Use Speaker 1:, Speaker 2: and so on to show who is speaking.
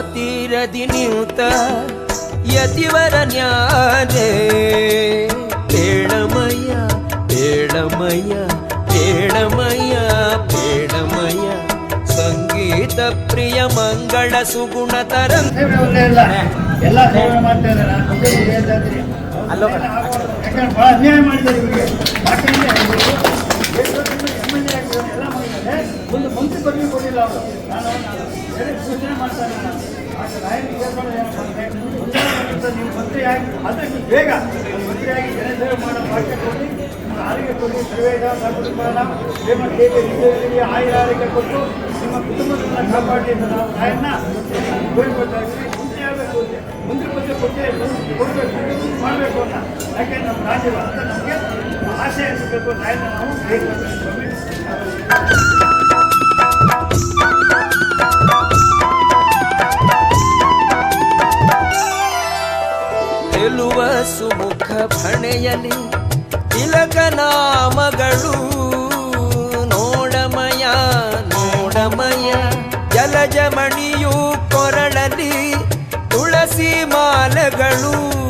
Speaker 1: ತೀರದಿ ನಿಂತ ಯತಿವರ ನ್ಯಾರೇ ಬೇಡಮಯ್ಯ ಬೇಡಮಯ್ಯ ಬೇಡಮಯ್ಯ ಬೇಡಮಯ್ಯ. ಸಂಗೀತ ಪ್ರಿಯ ಮಂಗಳ ಸುಗುಣ
Speaker 2: ತರ ಎಲ್ಲ ಸೇವೆ ಮಾಡ್ತಾ ಇದ್ದಾರೆ. ಅಂತೀನಿ. ಯಾಕಂದ್ರೆ ಬಹಳ ಅನ್ಯಾಯ ಮಾಡಿದ್ದಾರೆ ಇವರಿಗೆ. ನಾನು ಬೇರೆ ಸೂಚನೆ ಮಾಡ್ತಾರೆ, ಮುಂದೆ ನೀವು ಮಂತ್ರಿ ಆದಷ್ಟು ಬೇಗ ಮಂತ್ರಿಯಾಗಿ ಜನಸೇವೆ ಮಾಡೋ ಭಾಗ್ಯ ಕೊಡಿ ನಿಮ್ಮ ಆರೋಗ್ಯ ಕೊಡಿ ಸರ್ವಕೃಪಾಲ ಪ್ರೇಮ ಹೇಗೆ ವಿಜಯದಲ್ಲಿ ಆಯುರ ಆರೋಗ್ಯ ಕೊಟ್ಟು ನಿಮ್ಮ ಕುಟುಂಬದನ್ನ ಕಾಪಾಡಿ ಅಂತ ನಾವು ಇದ್ದೀವಿ ಮುಂದೆ ಆಗಬೇಕು ಅಂತ ಮುಂದೆ ಮುಂದೆ ಕೊಡಬೇಕು ಮಾಡಬೇಕು ಅಂತ ಯಾಕೆ ನಮ್ಮ ರಾಜ್ಯದ ಅಂತ ನಮಗೆ ಆಸೆ ಇರಬೇಕು ರಾಯನ್ನ ನಾವು ಬೇಡ್ಕೊಳ್ತಾ
Speaker 1: ಗೆಲ್ಲುವ ಸುಮುಖ ಭಣೆಯಲಿ ತಿಲಕ ನಾಮಗಳು. ನೋಡಮಯ ನೋಡಮಯ ಜಲಜಮಣಿಯು ಕೊರಳಲಿ ತುಳಸಿ ಮಾಲೆಗಳು.